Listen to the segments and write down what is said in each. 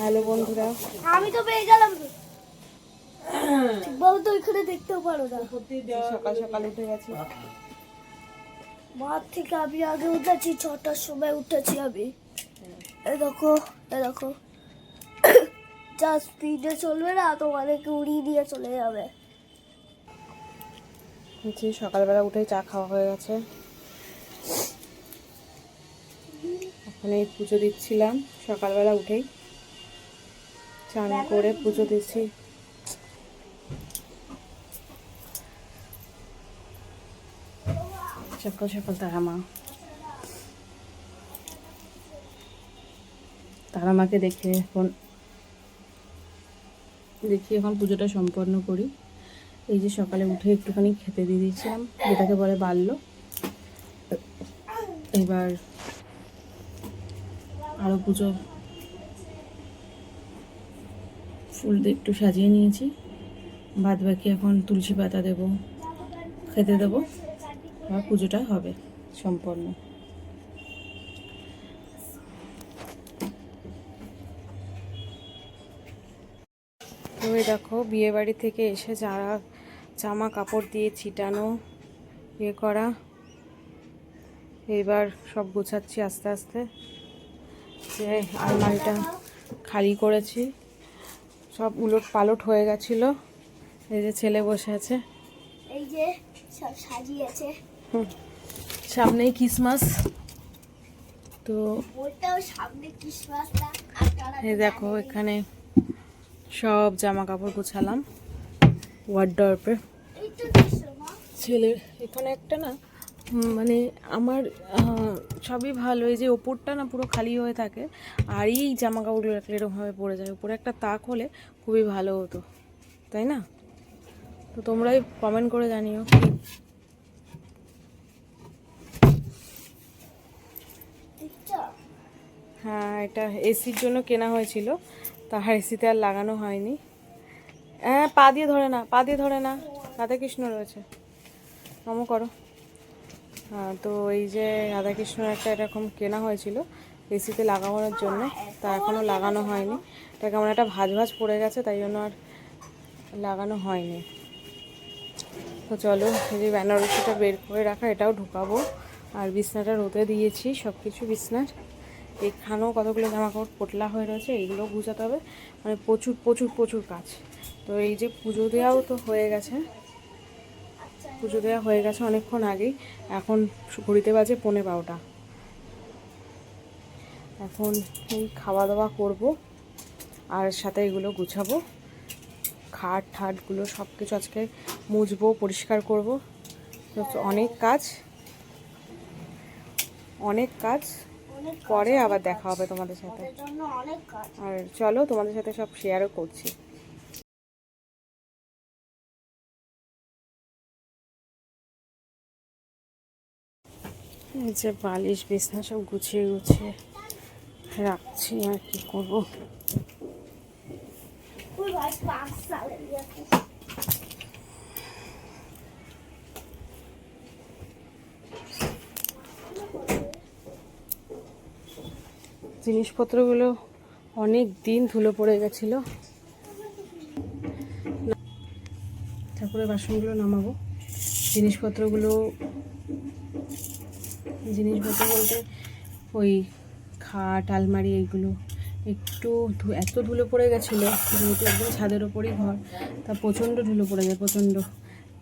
Hello বন্ধুরা। আমি তো পেয়ে গেলাম বউ তো এখানে দেখতেও পারো না। সকাল সকাল উঠে গেছি। মাঠ থেকে আমি আগে উঠেছি ছটার সময় উঠেছি আমি। এ দেখো এ দেখো। যা স্পিডে চলবে না তোমাদেরকে উড়িয়ে দিয়ে চলে যাবে। সকালবেলা উঠে চা খাওয়া হয়ে গেছে। ওখানে পুজো দিচ্ছিলাম সকালবেলা উঠেই। চান করে পুজো দিচ্ছি। সকাল সকাল তারা মা। তারা মাকে দেখে এখন দেখি এখন পুজোটা সম্পন্ন করি। এই যে সকালে উঠে একটুখানি খেতে দিয়ে দিয়েছিলাম যেটাকে বলে বাড়লো এবার আরও পুজো ফুল একটু সাজিয়ে নিয়েছি। বাদ বাকি এখন তুলসী পাতা দেবো, খেতে দেবো আর পুজোটা হবে সম্পন্ন। তুমি দেখো বিয়ে বাড়ি থেকে এসে যারা জামা কাপড় দিয়ে ছিটানো ইয়ে করা এবার সব গোছাচ্ছি আস্তে আস্তে। যে আলমারিটা খালি করেছি। সব উলট পালট হয়ে গেছিল। এই যে ছেলে বসে আছে। এই যে সব সাজিয়েছে হুম। সামনেই ক্রিসমাস। তো ওটাও সামনে ক্রিসমাসটা এই দেখো এখানে সব জামা কাপড় গোছালাম ওয়ার্ডরপে ছেলের এখানে একটা না মানে আমার সবই ভালো। এই যে ওপরটা না পুরো খালি হয়ে থাকে আর এই জামা কাপড়গুলো একটা এরকমভাবে পড়ে যায়। উপরে একটা তাক হলে খুবই ভালো হতো তাই না? তো তোমরাই কমেন্ট করে জানিও। হ্যাঁ এটা এসির জন্য কেনা হয়েছিল তাহার এসিতে আর লাগানো হয়নি। হ্যাঁ পা দিয়ে ধরে না পা দিয়ে ধরে না। রাধাকৃষ্ণ রয়েছে। নমো করো। তো এই যে রাধাকৃষ্ণ একটা এরকম কেনা হয়েছিল এসিতে লাগানোর জন্য, তা এখনও লাগানো হয়নি। এটা কেমন একটা ভাজ ভাজ পড়ে গেছে, তাই জন্য আর লাগানো হয়নি। তো চলো, এই যে বেনারসিটা বের করে রাখা, এটাও ঢুকাবো। আর বিছনাটা রোদে দিয়েছি সব কিছু বিছনার। এখানেও কতগুলো জামা কাপড় পোটলা হয়ে রয়েছে, এইগুলো গুছাতে হবে। মানে প্রচুর প্রচুর প্রচুর কাজ। তো এই যে পুজো দেওয়াও তো হয়ে গেছে। পুজো দেওয়া হয়ে গেছে অনেকক্ষণ আগেই। এখন ঘড়িতে বাজে পৌনে বারোটা। এখন এই খাওয়া দাওয়া করব আর সাথে এগুলো গুছাবো। খাট ঠাটগুলো সব কিছু আজকে মুছবো পরিষ্কার করব। অনেক কাজ। অনেক কাজ। পরে আবার দেখা হবে তোমাদের সাথে। আর চলো তোমাদের সাথে সব শেয়ারও করছি। এই যে বালিশ, বিছনা সব গুছিয়ে গুছিয়ে রাখছি, আর কি করব? জিনিসপত্রগুলো অনেক দিন ধুলো পড়ে গেছিল। ঠাকুরের বাসনগুলো নামাবো। জিনিসপত্রগুলো জিনিসপত্র বলতে ওই খাট, আলমারি এইগুলো একটু এত ধুলো পড়ে গেছিল, যেহেতু একদম ছাদের ওপরই ঘর, তা প্রচণ্ড ধুলো পড়ে যায়, প্রচণ্ড।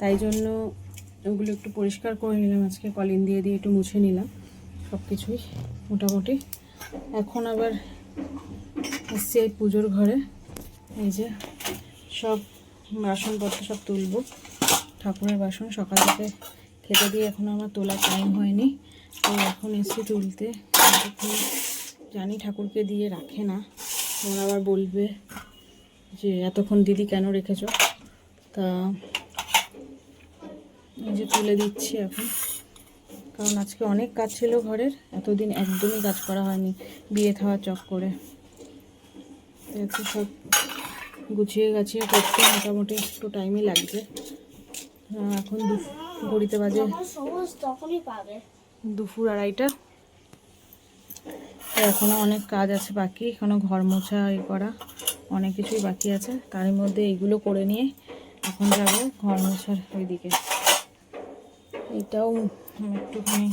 তাই জন্য ওগুলো একটু পরিষ্কার করে নিলাম, আজকে কলিন দিয়ে দিয়ে একটু মুছে নিলাম সব কিছুই মোটামুটি। এখন আবার এসছি এই পুজোর ঘরে, এই যে সব বাসনপত্র সব তুলবো। ঠাকুরের বাসন সকাল থেকে খেতে দিয়ে এখন আমার তোলার টাইম হয়নি। তো এখন এসে তুলতে জানি ঠাকুরকে দিয়ে রাখে না। তোমরা আবার বলবে যে, এতক্ষণ দিদি কেন রেখেছ? তা যে তুলে দিচ্ছি এখন। কারণ আজকে অনেক কাজ ছিল ঘরের। এতদিন একদমই কাজ করা হয়নি, বিয়ে খাওয়ার চক করে। তো সব গুছিয়ে গাছিয়ে করতে মোটামুটি একটু টাইমই লাগছে এখন ঘড়িতে বাজে। সবুজ তখনই পাবে। দুপুর আড়াইটা। এখনও অনেক কাজ আছে বাকি এখনও ঘর মোছা এ করা অনেক কিছুই বাকি আছে। তার মধ্যে এইগুলো করে নিয়ে এখন যাব ঘর মোছার ওইদিকে। এটাও একটুখানি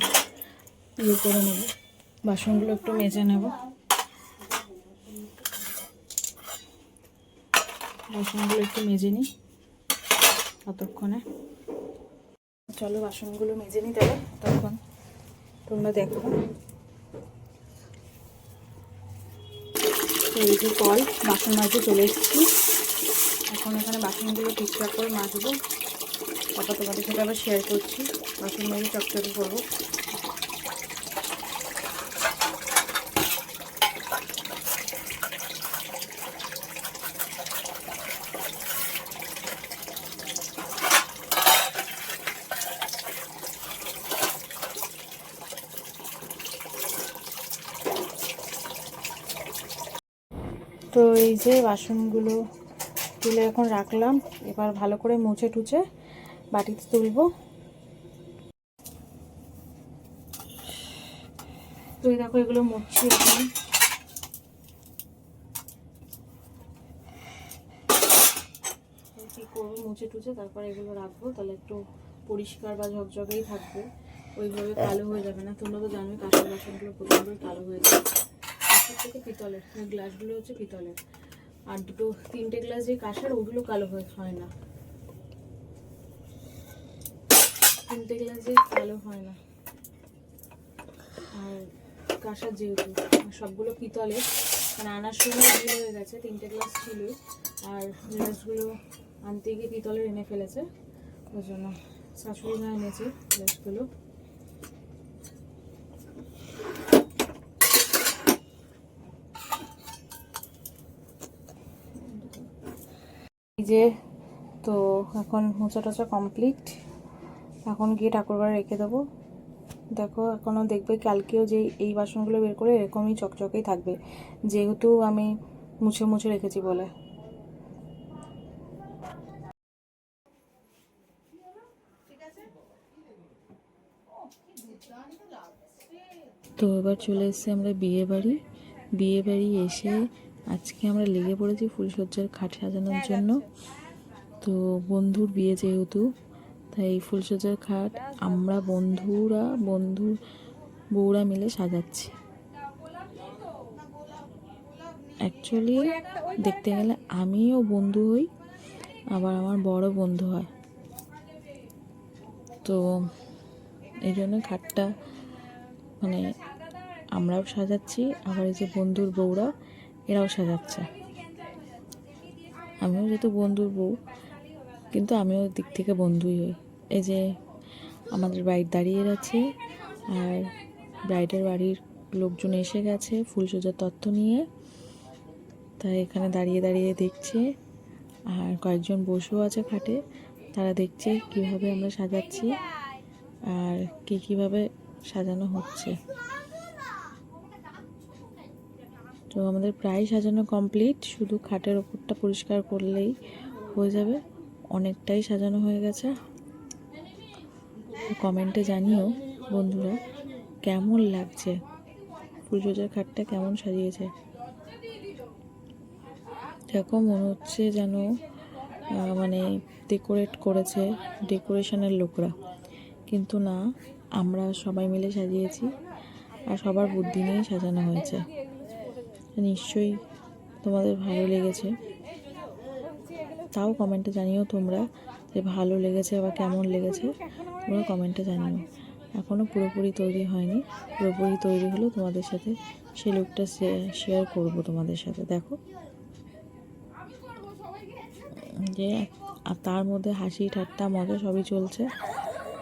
ইয়ে করে নেব, বাসনগুলো একটু মেজে নেব। বাসনগুলো একটু মেজে নিই ততক্ষণে চলো বাসনগুলো মেজে নিই তাহলে, তখন। তোমরা দেখো। এই কল, বাসন মাঝে চলে এসেছি। এখন এখানে বাসনগুলো ঠিকঠাক করে মাজবো। তারপর তোমাদের সাথে আবার শেয়ার করছি। বাসন মাঝে চকচকে করব। যে বাসনগুলো তুলে এখন রাখলাম। এবার ভালো করে মুছে টুছে বাটিতে তুলবো। তো এই দেখো, এগুলো মুছছি করব, মুছে টুছে তারপর এগুলো রাখব। তাহলে একটু পরিষ্কার বা ঝকঝকেই থাকবে। ওইভাবে কালো হয়ে যাবে না। তোমরা তো জানোই কাঁচের বাসনগুলো প্রচণ্ডই কালো হয়ে যাবে। থেকে পিতলের। গ্লাসগুলো হচ্ছে পিতলের। আর দুটো, তিনটে গ্লাস যে কাঁসার, ওগুলো কালো হয়ে না। তিনটে গ্লাস যে কালো হয় না। আর কাঁসার যেহেতু, সবগুলো পিতলের। মানে আনার সময় হয়ে গেছে, তিনটে গ্লাস ছিল। আর গ্লাসগুলো আনতে গিয়ে পিতলের এনে ফেলেছে। ওই জন্য শাশুড়ি মা এনেছে গ্লাসগুলো যে, তো এখন মোচা টোচা কমপ্লিট এখন গিয়ে ঠাকুরঘরে রেখে দেবো। দেখো, এখনও দেখবে কালকেও যে এই বাসনগুলো বের করে এরকমই চকচকেই থাকবে। যেহেতু আমি মুছে মুছে রেখেছি বলে। তো এবার চলে এসেছি আমরা বিয়ে বাড়ি বিয়ে বাড়ি এসে আজকে আমরা লেগে পড়েছি ফুলসজ্জার খাট সাজানোর জন্য। তো বন্ধুর বিয়ে যেহেতু তাই এই ফুলসজ্জার খাট আমরা বন্ধুরা বন্ধু বউরা মিলে সাজাচ্ছি। অ্যাকচুয়ালি দেখতে গেলে আমিও বন্ধু হই আবার আমার বড় বন্ধু হয়। তো এই জন্য খাটটা মানে আমরাও সাজাচ্ছি আবার এই যে বন্ধুর বউরা এরাও সাজাচ্ছে। আমিও যেহেতু বন্ধুর বউ, কিন্তু আমিও দিক থেকে বন্ধুই হই। এই যে আমাদের বাড়ির দাঁড়িয়ে আছে আর ব্রাইডের বাড়ির লোকজন এসে গেছে ফুলসজ্জার তথ্য নিয়ে। তাই এখানে দাঁড়িয়ে দাঁড়িয়ে দেখছে, আর কয়েকজন বসেও আছে খাটে। তারা দেখছে কীভাবে আমরা সাজাচ্ছি, আর কী কীভাবে সাজানো হচ্ছে। তো আমাদের প্রায় সাজানো কমপ্লিট শুধু খাটের ওপরটা পরিষ্কার করলেই হয়ে যাবে। অনেকটাই সাজানো হয়ে গেছে। কমেন্টে জানিও বন্ধুরা, কেমন লাগছে? পুজোজার খাটটা কেমন সাজিয়েছে? দেখো, মনে হচ্ছে যেন মানে ডেকোরেট করেছে ডেকোরেশনের লোকরা। কিন্তু না, আমরা সবাই মিলে সাজিয়েছি আর সবার বুদ্ধি নিয়েই সাজানো হয়েছে। নিশ্চয়ই তোমাদের ভালো লেগেছে। তাও কমেন্টে জানিও তোমরা যে ভালো লেগেছে বা কেমন লেগেছে। তোমরা কমেন্টে জানিও। এখনও পুরোপুরি তৈরি হয়নি। পুরোপুরি তৈরি হলে তোমাদের সাথে সেই লুকটা শেয়ার করব তোমাদের সাথে। দেখো। যে আর তার মধ্যে হাসি ঠাট্টা মজা সবই চলছে।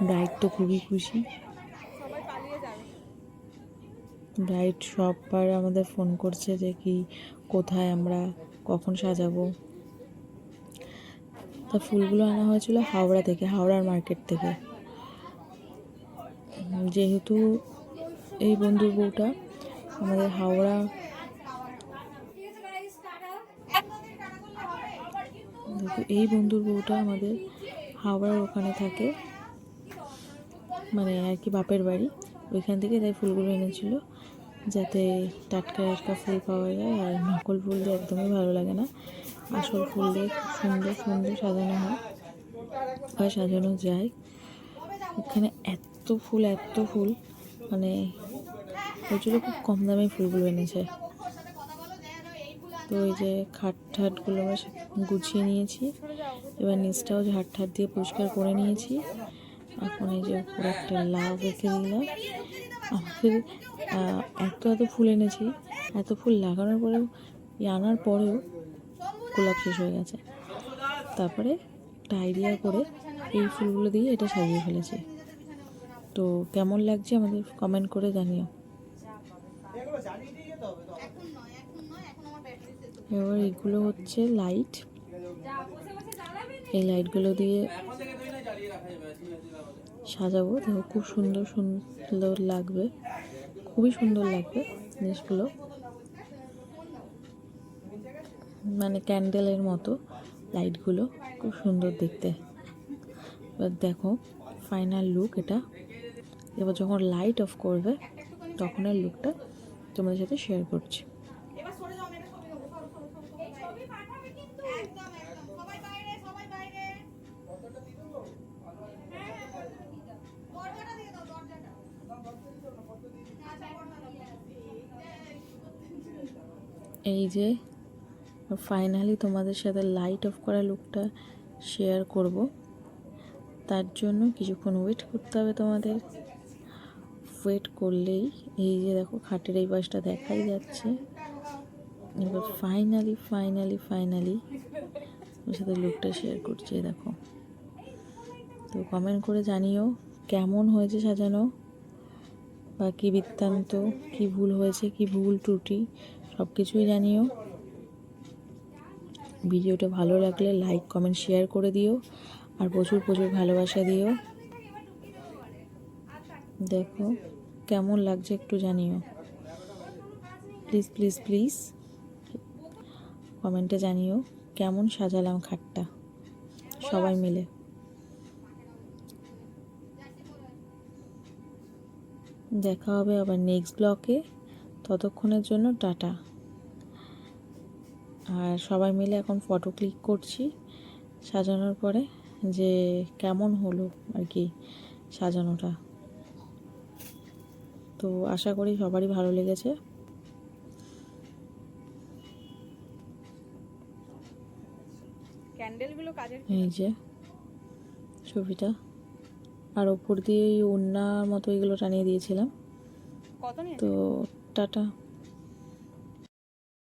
ব্রাইড তো খুবই খুশি। ব্রাইড সববার আমাদের ফোন করছে যে কি, কোথায় আমরা, কখন সাজাবো। তা ফুলগুলো আনা হয়েছিল হাওড়া থেকে, হাওড়ার মার্কেট থেকে। যেহেতু এই বন্ধুর বউটা আমাদের হাওড়া এই বন্ধুর বউটা আমাদের হাওড়ার ওখানে থাকে মানে আর কি বাপের বাড়ি, ওইখান থেকে তাই ফুলগুলো এনেছিল। যাতে টাটকা টাটকা ফুল পাওয়া যায় আর নকল ফুল দিয়ে একদমই ভালো লাগে না। আসল ফুল দিয়ে খুব সুন্দর সুন্দর সাজানো হয় বা সাজানো যায়। এখানে এত ফুল এত ফুল মানে প্রচুর খুব কম দামে ফুলগুলো এনেছে। তো ওই যে খাট ঠাটগুলো আমরা গুছিয়ে নিয়েছি। এবার নিচটাও ঝাড় ঠাট দিয়ে পরিষ্কার করে নিয়েছি। এখন এই যে উপরে একটা লাভ রেখে দিলাম আমাদের এত এত ফুল এনেছি, এত ফুল লাগানোর পরেও আনার পরেও গোলাপ শেষ হয়ে গেছে। তারপরে আইডিয়া করে এই ফুলগুলো দিয়ে এটা সাজিয়ে ফেলেছি। তো কেমন লাগছে আমাদের কমেন্ট করে জানিও। এবার এগুলো হচ্ছে লাইট এই লাইটগুলো দিয়ে সাজাবো, দেখো খুব সুন্দর সুন্দর লাগবে। খুবই সুন্দর লাগবে জিনিসগুলো। মানে ক্যান্ডেলের মতো লাইটগুলো, খুব সুন্দর দেখতে। এবার দেখো ফাইনাল লুক এটা। এবার যখন লাইট অফ করবে তখন এর লুকটা তোমাদের সাথে শেয়ার করছি। এই যে ফাইনালি তোমাদের সাথে লাইট অফ করা লুকটা শেয়ার করব। তার জন্য কিছুক্ষণ ওয়েট করতে হবে তোমাদের। ওয়েট করলেই, এই যে দেখো, খাটের এই পাশটা দেখাই যাচ্ছে। এবার ফাইনালি ফাইনালি ফাইনালি ওর সাথে লুকটা শেয়ার করছি দেখো। তো কমেন্ট করে জানিও কেমন হয়েছে সাজানো? বা কী বৃত্তান্ত, কী ভুল হয়েছে, কী ভুল ত্রুটি? সব কিছুই জানিও। ভিডিওটা ভালো লাগলে লাইক কমেন্ট শেয়ার করে দিও। আর প্রচুর প্রচুর ভালোবাসা দিও। দেখো, কেমন লাগছে একটু জানিও। প্লিজ প্লিজ প্লিজ কমেন্টে জানিও কেমন সাজালাম খাটটা। সবাই মিলে। দেখা হবে আবার নেক্সট ব্লকে ততক্ষণের জন্য টাটা। আর সবাই মিলে এখন ফটো ক্লিক করছি। সাজানোর পরে যে কেমন হলো আর কি সাজানোটা। তো আশা করি সবারই ভালো লেগেছে। ক্যান্ডেলগুলো কাজের এই যে ছবিটা। আর ওপর দিয়ে এই ওড়নার মতো এগুলো টানিয়ে দিয়েছিলাম। তো টাটা।